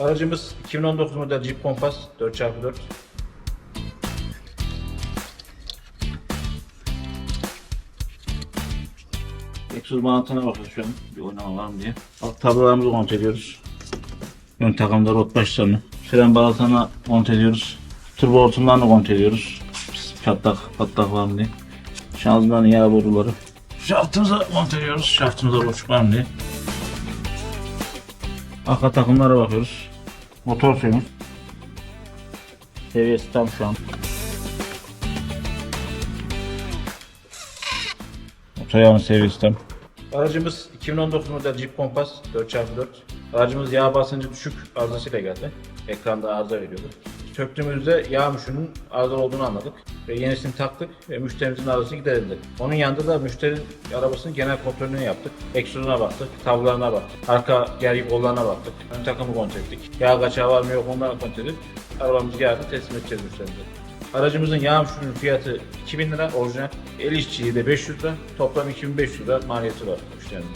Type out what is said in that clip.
Aracımız 2019 model Jeep Compass 4x4. Egzoz bağlantına bakıyoruz şu an. Bir oynama var mı diye. Alt tablolarımızı kontrol ediyoruz. Ön takımda rot başlarını. Fren bağlantına kontrol ediyoruz. Turbo hortumlarını kontrol ediyoruz. Çatlak, patlak var mı diye. Şanzıman yağ boruları. Şaftımızı kontrol ediyoruz. Şaftımızda boşluk var mı diye. Arka takımlara bakıyoruz. Motor suyumuz. Seviyesi tam şu an. Motor yağının seviyesi tam. Aracımız 2019 model Jeep Compass 4x4. Aracımız yağ basıncı düşük arızasıyla geldi. Ekranda arıza veriyordu. Söktüğümüzde yağ müşünün arıza olduğunu anladık. Ve yenisini taktık ve müşterimizin arızası giderildi. Onun yanında da müşterinin arabasının genel kontrolünü yaptık. Egzozuna baktık, tablolarına baktık. Arka gergi kollarına baktık. Ön takımı kontrol ettik. Yağ kaçağı var mı yok onları kontrol edip arabamız geldi teslim edeceğiz müşterimize. Aracımızın yağ müşürünün fiyatı 2000 lira orijinal. El işçiliği de 500 lira. Toplam 2500 lira maliyeti var müşterinin.